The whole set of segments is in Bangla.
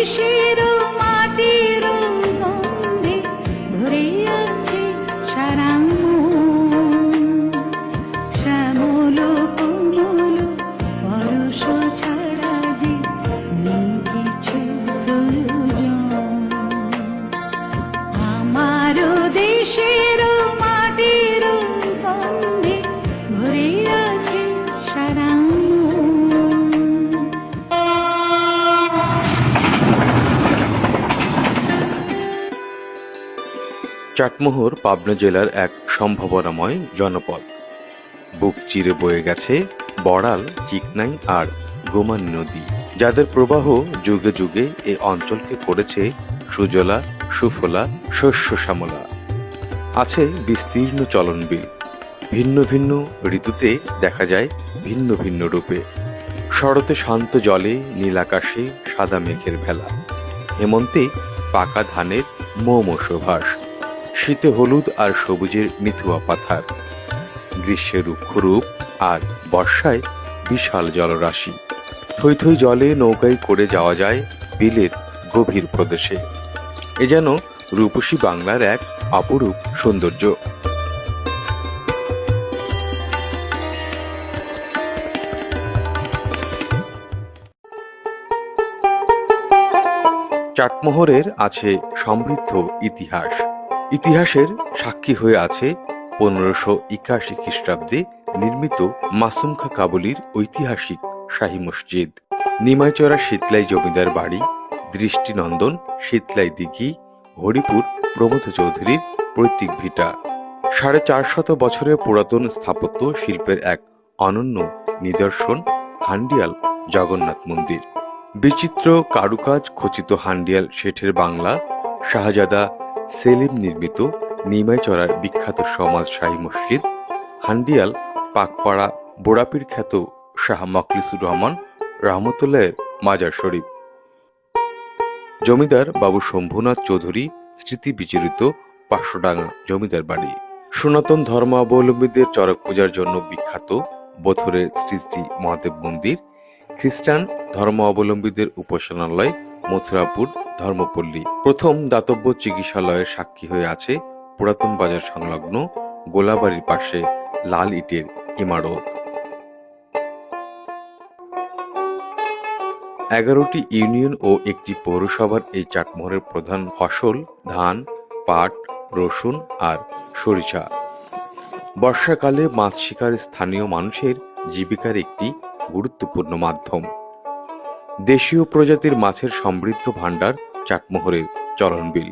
আমারও চাটমোহর পাবনা জেলার এক সম্ভাবনাময় জনপদ। বুক চিরে বয়ে গেছে বড়াল, চিকনাই আর গোমান নদী, যাদের প্রবাহ যুগে যুগে এই অঞ্চলকে করেছে সুজলা, সুফলা, শস্য শ্যামলা। আছে বিস্তীর্ণ চলনবিল। ভিন্ন ভিন্ন ঋতুতে দেখা যায় ভিন্ন ভিন্ন রূপে। শরতে শান্ত জলে, নীল আকাশে সাদা মেঘের ভেলা। হেমন্তে পাকা ধানের মোমো সুভাষ। শীতে হলুদ আর সবুজের মিথুয়া পাথার। গ্রীষ্মে রুক্ষরূপ আর বর্ষায় বিশাল জলরাশি। থই থই জলে নৌকায় করে যাওয়া যায় বিলের গভীর প্রদেশে। এ যেন রূপসী বাংলার এক অপরূপ সৌন্দর্য। চাটমোহরের আছে সমৃদ্ধ ইতিহাস। ইতিহাসের সাক্ষী হয়ে আছে পনেরোশো একাশি খ্রিস্টাব্দে নির্মিত মাসুমখা কাবুলির ঐতিহাসিক শাহী মসজিদ। নিমাইচড়া শীতলাই জমিদার বাড়ি, দৃষ্টিনন্দন শীতলাই দিঘি, হরিপুর প্রমোদ চৌধুরীর পৈতৃক ভিটা। সাড়ে চারশত বছরের পুরাতন স্থাপত্য শিল্পের এক অনন্য নিদর্শন হান্ডিয়াল জগন্নাথ মন্দির। বিচিত্র কারুকাজ খচিত হান্ডিয়াল শেঠের বাংলা, শাহজাদা সেলিম নির্মিত নিমাইচড়ার বিখ্যাত সমাজ শাহী মসজিদ, হান্ডিয়াল, পাকপাড়া, বোড়াপির খ্যাত শাহ মখলিসুর রহমান রহমতুল্লাহের মাজার শরীফ। জমিদার বাবু শম্ভুনাথ চৌধুরী স্মৃতি বিচরিত পাঁচশোডাঙ্গা জমিদার বাড়ি। সনাতন ধর্মাবলম্বীদের চড়ক পূজার জন্য বিখ্যাত বথরের শ্রী শ্রী মহাদেব মন্দির, খ্রিস্টান ধর্মাবলম্বীদের উপাসনালয় মথুরাপুর, ধর্মপল্লী। প্রথম দাতব্য চিকিৎসালয়ের সাক্ষী হয়ে আছে পুরাতন বাজার সংলগ্ন গোলাবাড়ির পাশে লাল ইটের ইমারত। এগারোটি ইউনিয়ন ও একটি পৌরসভার এই চাটমোহরের প্রধান ফসল ধান, পাট, রসুন আর সরিষা। বর্ষাকালে মাছ শিকার স্থানীয় মানুষের জীবিকার একটি গুরুত্বপূর্ণ মাধ্যম। দেশীয় প্রজাতির মাছের সমৃদ্ধ ভাণ্ডার চাটমোহরের চলনবিল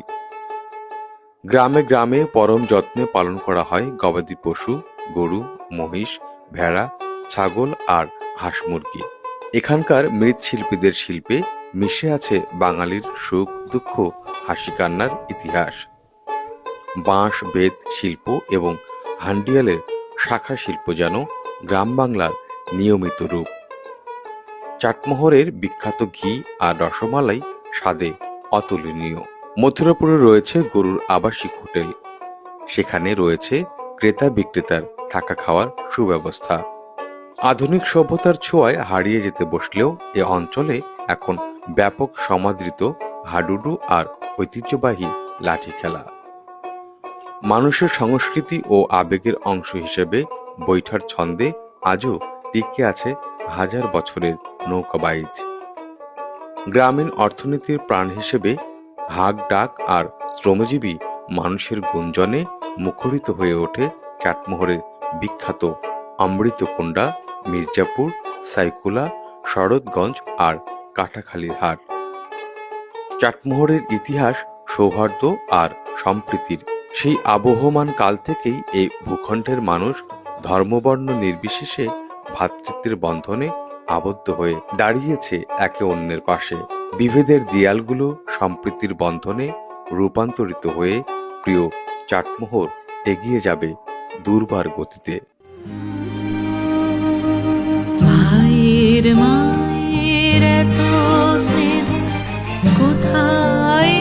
গ্রামে গ্রামে পরম যত্নে পালন করা হয় গবাদি পশু, গরু, মহিষ, ভেড়া, ছাগল আর হাঁস মুরগি। এখানকার মৃৎশিল্পীদের শিল্পে মিশে আছে বাঙালির সুখ, দুঃখ, হাসি কান্নার ইতিহাস। বাঁশ, বেত, শিল্প এবং হান্ডিয়ালের শাখা শিল্প যেন গ্রাম বাংলার নিয়মিত রূপ। চাটমোহরের বিখ্যাত ঘি আর রসমালাই স্বাদে অতুলনীয়। মথুরাপুরে রয়েছে গরুর আবাসিক হোটেল। সেখানে রয়েছে ক্রেতা বিক্রেতার থাকা খাওয়ার সুব্যবস্থা। আধুনিক সভ্যতার ছোঁয়ায় হারিয়ে যেতে বসলেও এ অঞ্চলে এখন ব্যাপক সমাদৃত হাডুডু আর ঐতিহ্যবাহী লাঠি খেলা। মানুষের সংস্কৃতি ও আবেগের অংশ হিসেবে বৈঠার ছন্দে আজও টিকে আছে হাজার বছরের নৌকাবাইজ গ্রামীণ অর্থনীতির প্রাণ হিসেবে হাক ডাক আর শ্রমজীবী মানুষের গুঞ্জনে মুখরিত হয়ে ওঠে চাটমোহরের বিখ্যাত অমৃতকুণ্ডা, মির্জাপুর, সাইকুলা, শরৎগঞ্জ আর কাটাখালীর হাট। চাটমোহরের ইতিহাস সৌহার্দ্য আর সম্প্রীতির। সেই আবহমান কাল থেকেই এই ভূখণ্ডের মানুষ ধর্মবর্ণ নির্বিশেষে ভ্রাতৃত্বের বন্ধনে আবদ্ধ হয়ে দাঁড়িয়েছে একে অন্যের পাশে। বিভেদের দেয়ালগুলো সম্প্রীতির বন্ধনে রূপান্তরিত হয়ে প্রিয় চাটমোহর এগিয়ে যাবে দুর্বার গতিতে। মায়ের মায়ের এত স্নেহ, কোথায়